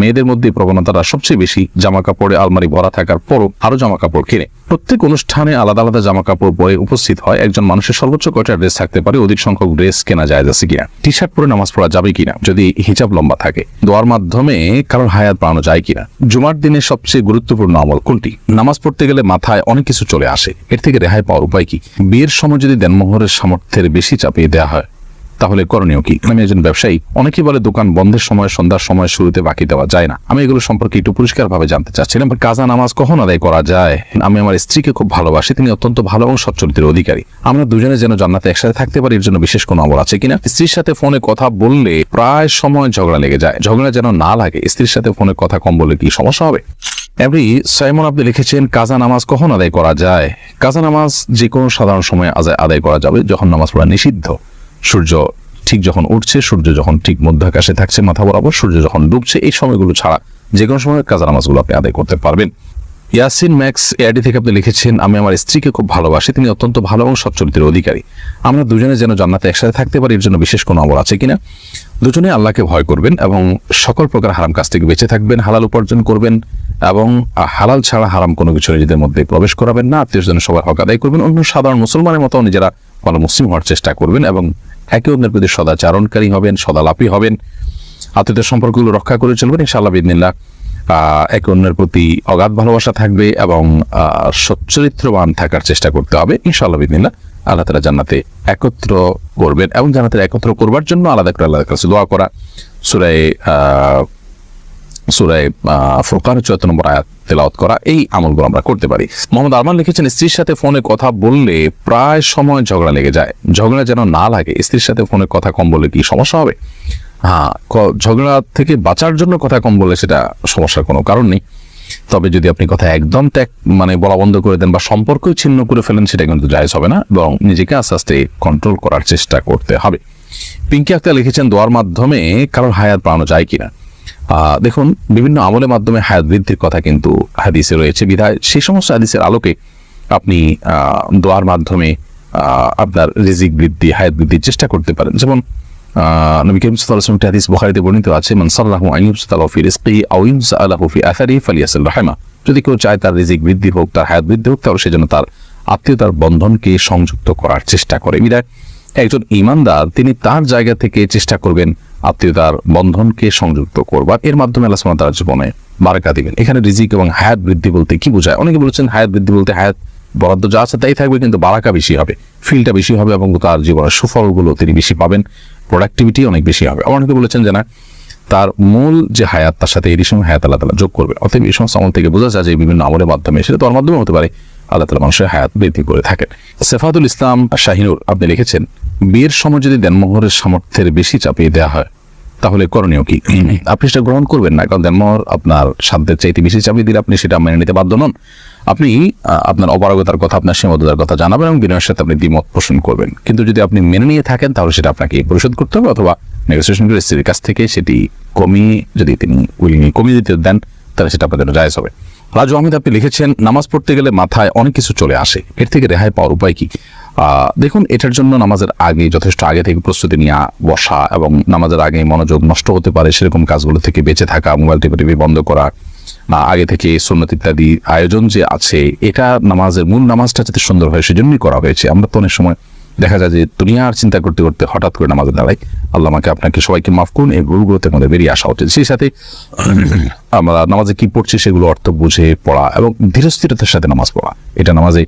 মেয়েদের মধ্যে প্রবণতাটা সবচেয়ে বেশি জামা কাপড়ে আলমারি ভরা থাকার পরও আরও জামা কাপড় কিনে। প্রত্যেক অনুষ্ঠানে আলাদা আলাদা জামা কাপড় পরে উপস্থিত হয় একজন মানুষের সর্বোচ্চ কয়টা ড্রেস থাকতে পারে, অধিক সংখ্যক ড্রেস কেনা যায় যাচ্ছে কিনা টি শার্ট পরে নামাজ পড়া যাবে কিনা, যদি হিজাব লম্বা থাকে, দোয়ার মাধ্যমে কারোর হায়াত বাড়ানো যায় কিনা, জুমার দিনে সবচেয়ে গুরুত্বপূর্ণ আমল কোনটি, নামাজ পড়তে গেলে মাথায় অনেক কিছু চলে আসে, এর থেকে রেহাই পাওয়ার উপায় কি, বিয়ের সময় যদি দেনমোহরের সামর্থ্যের বেশি চাপিয়ে দেওয়া হয় তাহলে করণীয় কি? আমি একজন ব্যবসায়ী। অনেকেই বলে দোকান বন্ধের সময়, সন্ধ্যার সময় শুরুতে বাকি দেওয়া যায় না। আমি এগুলো সম্পর্কে একটু পরিষ্কার ভাবে জানতে চাচ্ছিলাম। কাজা নামাজ কখন আদায় করা যায়? আমি আমার স্ত্রীকে খুব ভালোবাসি। তিনি অত্যন্ত ভালো এবং সচ্চরিত্রের অধিকারী। আমরা দুজনে যেন জান্নাতে একসাথে থাকতে পারি, এর জন্য বিশেষ কোনো আমল আছে কিনা? স্ত্রীর সাথে ফোনে কথা বললে প্রায় সময় ঝগড়া লেগে যায়। ঝগড়া যেন না লাগে, স্ত্রীর সাথে ফোনে কথা কম বললে কি সমস্যা হবে? এমনি সাইমন আপনি লিখেছেন, কাজা নামাজ কখন আদায় করা যায়? কাজা নামাজ যে কোনো সাধারণ সময় আদায় করা যাবে, যখন নামাজ পড়া নিষিদ্ধ। সূর্য ঠিক যখন উঠছে, সূর্য যখন ঠিক মধ্যাকাশে থাকছে, মাথা বরাবর সূর্য যখন ডুবছে, এই সময়গুলো ছাড়া যে কোনো সময় কাজা নামাজগুলো আপনি আদায় করতে পারবেন। ইয়াসিন ম্যাক্স এআইডি থেকে আপনি লিখেছেন, আমি আমার স্ত্রীকে খুব ভালোবাসি, তিনি অত্যন্ত ভালো এবং সচ্চরিত্রের অধিকারী। আমরা দুজনে যেন জান্নাতে একসাথে থাকতে পারি, এর জন্য বিশেষ কোনো আমল আছে কিনা? দুজনে আল্লাহকে ভয় করবেন এবং সকল প্রকার হারাম কাজ থেকে বেঁচে থাকবেন, হালাল উপার্জন করবেন এবং হালাল ছাড়া হারাম কোনো কিছু নিজেদের মধ্যে প্রবেশ করাবেন না। আত্মীয় স্বজন সবার হক আদায় করবেন। অন্য সাধারণ মুসলমানের মতো নিজেরা ভালো মুসলিম হওয়ার চেষ্টা করবেন এবং একে অন্যের প্রতি সদাচারণকারী হবেন, সদালাপী হবেন। আত্মীয়দের সম্পর্কগুলো রক্ষা করে চলবেন, ইনশাআল্লাহ বিদিনিল্লাহ একে অন্যের প্রতি অগাধ ভালোবাসা থাকবে এবং সচ্চরিত্রবান থাকার চেষ্টা করতে হবে, ইনশাআল্লাহ বিদিনিল্লাহ আল্লাহ তালা জান্নাতে একত্র করবেন এবং জান্নাতের একত্র করবার জন্য আলাদা করে আল্লাহ কাছে দোয়া করা। সুরায় সুরায় ফোরকান চুয়াত্তর নম্বর আয়াত তেলাওয়াত করা, এই আমলগুলো আমরা করতে পারি। মোহাম্মদ আরমান লিখেছেন, স্ত্রীর সাথে ফোনে কথা বললে প্রায় সময় ঝগড়া লেগে যায়। ঝগড়া যেন না লাগে, স্ত্রীর সাথে ফোনে কথা কম বলে কি সমস্যা হবে? হ্যাঁ ঝগড়া থেকে বাঁচার জন্য কথা কম বলে সেটা সমস্যার কোনো কারণ নেই। তবে যদি আপনি কথা একদম ত্যাগ মানে বলা বন্ধ করে দেন বা সম্পর্কই ছিন্ন করে ফেলেন, সেটা কিন্তু জায়জ হবে না এবং নিজেকে আস্তে আস্তে কন্ট্রোল করার চেষ্টা করতে হবে। পিঙ্কি আক্তার লিখেছেন, দোয়ার মাধ্যমে কারোর হায়াত বাড়ানো যায় কিনা? দেখুন, বিভিন্ন আমলের মাধ্যমে হায়াত বৃদ্ধির কথা কিন্তু হাদিসে রয়েছে। বিধায় সেই সমস্ত হাদিসের আলোকে আপনি দোয়ার মাধ্যমে আপনার রিজিক বৃদ্ধি, হায়াত বৃদ্ধির চেষ্টা করতে পারেন। যেমন নবী করিম সাল্লাল্লাহু হাদিস বুখারীতে বর্ণিত আছে, মান সাল্লাহু আন ইউবসালাহু ফি রিজকি আও ইউবসালাহু ফি আথারি যদি কেউ চায় তার রিজিক বৃদ্ধি হোক, তার হায়াত বৃদ্ধি হোক, তাহলে সেজন্য তার আত্মীয়তার বন্ধনকে সংযুক্ত করার চেষ্টা করে। বিধায় একজন ইমানদার, তিনি তার জায়গা থেকে চেষ্টা করবেন আত্মীয়তার বন্ধনকে সংযুক্ত করবার। এর মাধ্যমে আল্লাহ তাআলা জীবনে বারাকা দিবেন। এখানে রিজিক এবং হায়াত বৃদ্ধি বলতে কি বোঝায়? অনেকে বলেছেন হায়াত বৃদ্ধি বলতে হায়াত বরাদ্দ যা আছে তাই থাকবে, কিন্তু বারাকা বেশি হবে ফিলটা বেশি হবে এবং তার জীবনের সুফলগুলো তিনি বেশি পাবেন প্রোডাক্টিভিটি অনেক বেশি হবে। আবার অনেকে বলেছেন যে না, তার মূল যে হায়াত, তার সাথে এরই সময় হায়াত আল্লাহ তালা যোগ করবে অতএব এই সমস্ত আমল থেকে বোঝা যায় যে বিভিন্ন আমলের মাধ্যমে সেটা তোর মাধ্যমে হতে পারে, আল্লাহ তালা মানুষের হায়াত বৃদ্ধি করে থাকেন। সেফাতুল ইসলাম শাহিনুর আপনি লিখেছেন বিয়ের সময় যদি দেনমোহরের সামর্থ্যের বেশি চাপিয়ে দেওয়া হয়, তাহলে করণীয় কি? আপনি সেটা গ্রহণ করবেন না, কারণ দেনমোহর আপনার সাধ্যের চাইতে বেশি চাপিয়ে দিলে আপনি সেটা মেনে নিতে বাধ্য নন। আপনি আপনার অপারগতার কথা, আপনার সীমাবদ্ধতার কথা জানাবেন এবং বিনয়ের সাথে আপনি দ্বিমত পোষণ করবেন। কিন্তু যদি আপনি মেনে নিয়ে থাকেন, তাহলে সেটা আপনাকে পরিশোধ করতে হবে অথবা নেগোসিয়েশন করে স্ত্রীর কাছ থেকে সেটি কমিয়ে যদি তিনি উইলিংলি কমিয়ে দিতে দেন, তাহলে সেটা আপনাদের জায়েজ হবে। রাজু আহমেদ, আপনি লিখেছেন, নামাজ পড়তে গেলে মাথায় অনেক কিছু চলে আসে। এর থেকে রেহাই পাওয়ার উপায় কি? দেখুন, এটার জন্য নামাজের আগে যথেষ্ট আগে থেকে প্রস্তুতি নিয়ে বসা এবং নামাজের আগে মনোযোগ নষ্ট হতে পারে সেরকম কাজগুলো থেকে বেঁচে থাকা, মোবাইল টিপে টিপে বন্ধ করা আগে থেকে সুন্নত ইত্যাদি আয়োজন যে আছে, এটা নামাজের মূল নামাজটা যাতে সুন্দর হয় সেজন্যই করা হয়েছে। আমরা তো অনেক সময় দেখা যায় যে দুনিয়ার চিন্তা করতে করতে হঠাৎ করে নামাজে দাঁড়াই। আল্লাহ আমাকে আপনাকে সবাইকে মাফ করুন, এই ভুলগুলোতে আমাদের বেরিয়ে আসা উচিত। সেই সাথে আমরা নামাজে কি পড়ছি সেগুলো অর্থ বুঝে পড়া এবং ধীরস্থিরতার সাথে নামাজ পড়া। এটা নামাজে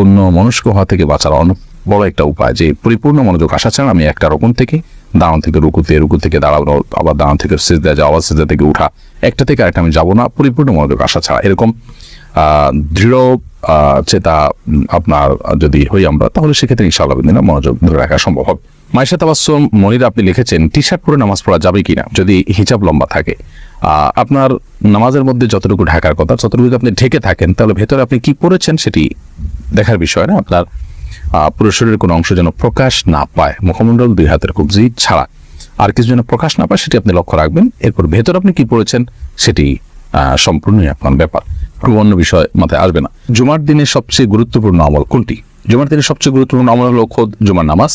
অন্য মনস্ক হওয়া থেকে বাঁচার অনেক বড় একটা উপায়। যে পরিপূর্ণ মনোযোগ আসা ছাড়া আমি একটা রকম থেকে দাঁড়ান থেকে রুকুতে, রুকু থেকে দাঁড়ানো, আবার দাঁড়ান থেকে সিজদা যাওয়া আবার সেজদা থেকে উঠা, একটা থেকে আরেকটা আমি যাব না। পরিপূর্ণ মনোযোগ আসা ছাড়া। এরকম দৃঢ় চেতা আপনার যদি হই আমরা, তাহলে সেক্ষেত্রে ইনশাআল্লাহ মনোযোগ ধরে রাখা সম্ভব হবে। মাইশা তাবাসম মনির, আপনি লিখেছেন টি শার্ট পরে নামাজ পড়া যাবে কিনা? যদি হিজাব লম্বা থাকে। আপনার নামাজের মধ্যে যতটুকু ঢাকার কথা ততটুকু আপনি ঢেকে থাকেন, তাহলে ভেতরে আপনি কি পড়েছেন সেটি দেখার বিষয় না? আপনার পুরো শরীরের কোনো অংশ যেন প্রকাশ না পায়। মুখমণ্ডল দুই হাতের কবজি ছাড়া আর কিছু যেন প্রকাশ না পায়, সেটি আপনি লক্ষ্য রাখবেন। এরপর ভেতর আপনি কি পড়েছেন সেটি সম্পূর্ণই আপনার ব্যাপার। অন্য বিষয় মাথায় আসবে না। জুমার দিনে সবচেয়ে গুরুত্বপূর্ণ আমল কোনটি? জুমার দিনে সবচেয়ে গুরুত্বপূর্ণ আমল হলো খোদ, জুমার নামাজ।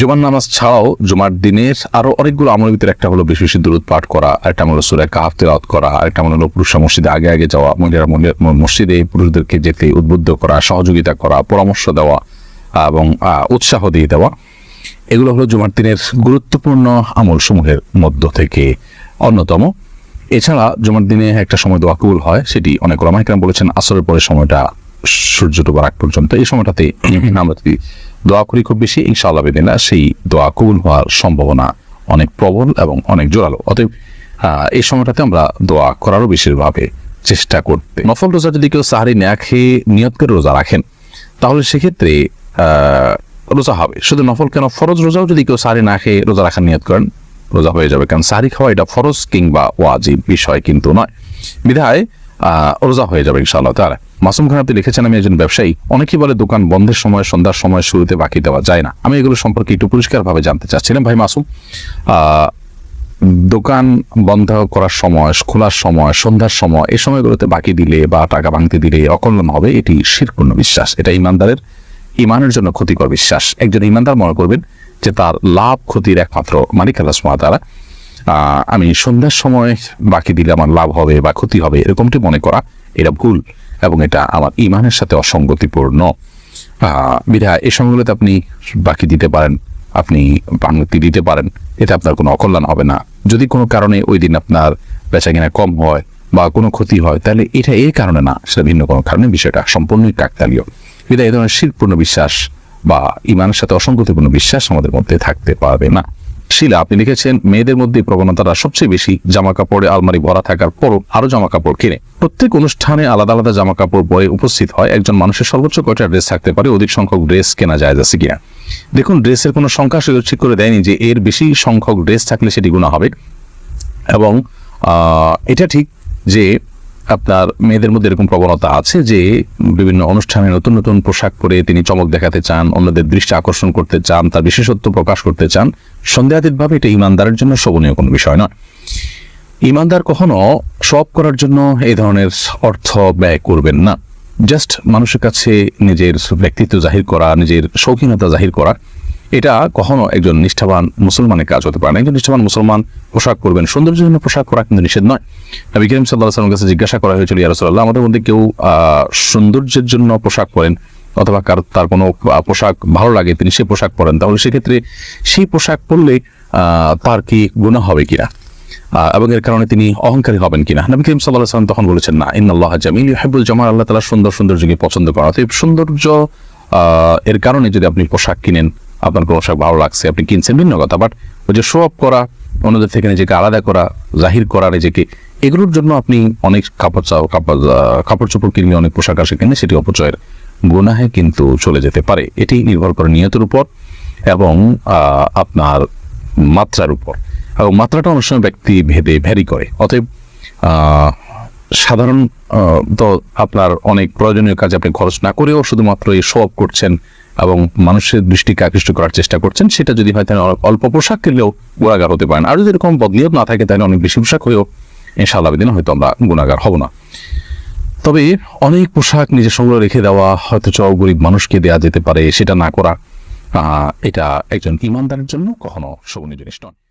জুমার নামাজ ছাড়াও জুমার দিনের আরও অনেকগুলো আমলের ভিতরে একটা হলো বেশি বেশি দূরত পাঠ করা, আরেকটা হলো সুরায় কাহাফ তেলাওয়াত করা, আরেকটা হলো পুরুষরা মসজিদে আগে আগে যাওয়া, মহিলারা মসজিদে পুরুষদেরকে যেতে উদ্বুদ্ধ করা, সহযোগিতা করা, পরামর্শ দেওয়া এবং উৎসাহ দিয়ে দেওয়া। এগুলো হলো জুমার দিনের গুরুত্বপূর্ণ আমল সমূহের মধ্য থেকে অন্যতম। এছাড়া জুমার দিনে একটা সময় দোয়া কবুল হয়, সেটি অনেক ওলামাইকরাম বলেছেন, আসরের পরে সময়টা সূর্য ডোবার আগ পর্যন্ত। এই সময়টাতে আমরা যদি দোয়া করি খুব বেশি, ইনশাআল্লাহ বেদিনা সেই দোয়া কবুল হওয়ার সম্ভাবনা অনেক প্রবল এবং অনেক জোরালো। অতএব এই সময়টাতে আমরা দোয়া করারও বেশিরভাবে চেষ্টা করতে। নফল রোজা যদি কেউ সাহারি না খেয়ে নিয়ত করে রোজা রাখেন, তাহলে সেক্ষেত্রে রোজা হবে। শুধু নফল কেন, ফরজ রোজাও যদি কেউ সারি না খেয়ে রোজা রাখার নিয়ত করেন, রোজা হয়ে যাবে। কারণ সারি খাওয়া এটা ফরজ কিংবা ওয়াজিব বিষয় কিন্তু নয়। বিধায় রোজা হয়ে যাবে ইনশাআল্লাহ তারা মাসুম খান আপনি লিখেছেন আমি একজন ব্যবসায়ী। অনেকেই বলে দোকান বন্ধের সময় সন্ধ্যার সময় শুরুতে বাকি দেওয়া যায় না। আমি এগুলো সম্পর্কে একটু পরিষ্কারভাবে জানতে চাচ্ছিলাম। ভাই মাসুম দোকান বন্ধ করার সময় খোলার সময় সন্ধ্যার সময় এই সময়গুলোতে বাকি দিলে বা টাকা ভাঙতে দিলে অকল্যাণ হবে এটি শিরপূর্ণ বিশ্বাস। এটা ইমানদারের ইমানের জন্য ক্ষতিকর বিশ্বাস। একজন ইমানদার মনে করবেন যে তার লাভ ক্ষতির একমাত্র মালিক আল্লাহ আহ, আমি সন্ধ্যার সময় বাকি দিলে আমার লাভ হবে বা ক্ষতি হবে এরকমটি মনে করা এটা ভুল। এবং এটা আমার ইমানের সাথে অসঙ্গতিপূর্ণ। বিধায় এই সময়গুলোতে আপনি বাকি দিতে পারেন, আপনি ভাঙতি দিতে পারেন এটা আপনার কোনো অকল্যাণ হবে না। যদি কোনো কারণে ওই দিন আপনার বেচা কিনা কম হয় বা কোনো ক্ষতি হয়, তাহলে এটা এই কারণে না, সেটা ভিন্ন কোনো কারণে, বিষয়টা সম্পূর্ণই কাকতালীয়। বিধায় এই ধরনের শিরপূর্ণ বিশ্বাস বা ইমানের সাথে অসঙ্গতিপূর্ণ বিশ্বাস আমাদের মধ্যে থাকতে পারবে না। শিলা, আপনি লিখেছেন, মেয়েদের মধ্যে প্রবণতাটা সবচেয়ে বেশি জামা কাপড়ে আলমারি ভরা থাকার পরও আরও জামা কাপড় কিনে। প্রত্যেক অনুষ্ঠানে আলাদা আলাদা জামা কাপড় পরে উপস্থিত হয়। একজন মানুষের সর্বোচ্চ কয়টা ড্রেস থাকতে পারে? অধিক সংখ্যক ড্রেস কেনা যায় যাচ্ছে কিনা? দেখুন, ড্রেসের কোনো সংখ্যা সেগুলো ঠিক করে দেয়নি যে এর বেশি সংখ্যক ড্রেস থাকলে সেটি গুণা হবে। এবং এটা ঠিক যে আপনার মেয়েদের মধ্যে এরকম প্রবণতা আছে যে বিভিন্ন অনুষ্ঠানে নতুন নতুন পোশাক পরে তিনি চমক দেখাতে চান, অন্যদের দৃষ্টি আকর্ষণ করতে চান, তার বিশেষত্ব প্রকাশ করতে চান, সন্দেহাতীতভাবে এটা ইমানদারের জন্য শোভনীয় কোনো বিষয় নয়। ইমানদার কখনো সব করার জন্য এই ধরনের অর্থ ব্যয় করবেন না। জাস্ট মানুষের কাছে নিজের ব্যক্তিত্ব জাহির করা, নিজের শৌখিনতা জাহির করা, এটা কখনো একজন নিষ্ঠাবান মুসলমানের কাজ হতে পারে না। একজন নিষ্ঠাবান মুসলমান পোশাক করবেন সৌন্দর্যের জন্য পোশাক করা কিন্তু নিষেধ নয়। নবী করিম সাল্লাহ কাছে জিজ্ঞাসা করা হয়েছিল ইয়ারসল্লাহ আমাদের মধ্যে কেউ সৌন্দর্যের জন্য পোশাক পরেন অথবা কারও, তার কোনো পোশাক ভালো লাগে, তিনি সে পোশাক পরেন, তাহলে সেক্ষেত্রে সেই পোশাক পরলে তার কি গুণা হবে কিনা? এবং এর কারণে তিনি অহংকারী হবেন কিনা? নবী করিম সাল্লাহ সাল্লাম তখন বলেছেন, না, ইন্নাল্লাহ জামিল ইউহিব্বুল জামাল আল্লাহ তালা সুন্দর সৌন্দর্যকে পছন্দ করা অতএব সৌন্দর্য এর কারণে যদি আপনি পোশাক কিনেন, আপনার পোশাক ভালো লাগছে, আপনি কিনছেন, ভিন্ন কথা। বাট ওই যে শো অফ করা অন্যদের থেকে নিজেকে আলাদা করা জাহির করা নিজেকে এগুলোর জন্য আপনি অনেক কাপড় চাও কাপড় কাপড় চোপড় কিনলে অনেক পোশাক আসে কিনে সেটি অপচয়ের গুনাহে কিন্তু চলে যেতে পারে। এটি নির্ভর করে নিয়তের উপর এবং আপনার মাত্রার উপর। এবং মাত্রাটা অনেক সময় ব্যক্তি ভেদে ভ্যারি করে। অতএব আহ, সাধারণ আহ, তো আপনার অনেক প্রয়োজনীয় কাজে আপনি খরচ না করেও শুধুমাত্র এই শো করছেন এবং মানুষের দৃষ্টিকে আকৃষ্ট করার চেষ্টা করছেন, সেটা যদি হয় তাহলে অল্প- পোশাক কিনলেও গুণাগার হতে পারেন। আর যদি এরকম বদলিয়ত না থাকে তাহলে অনেক বেশি পোশাক হয়েও ইনশাআল্লাহ দিন হয়তো আমরা গুণাগার হব না। তবে অনেক পোশাক নিজের সংগ্রহ রেখে দেওয়া হয়তো চ গরিব মানুষকে দেওয়া যেতে পারে, সেটা না করা এটা একজন ইমানদারের জন্য কখনো শোভনীয় জিনিস নয়।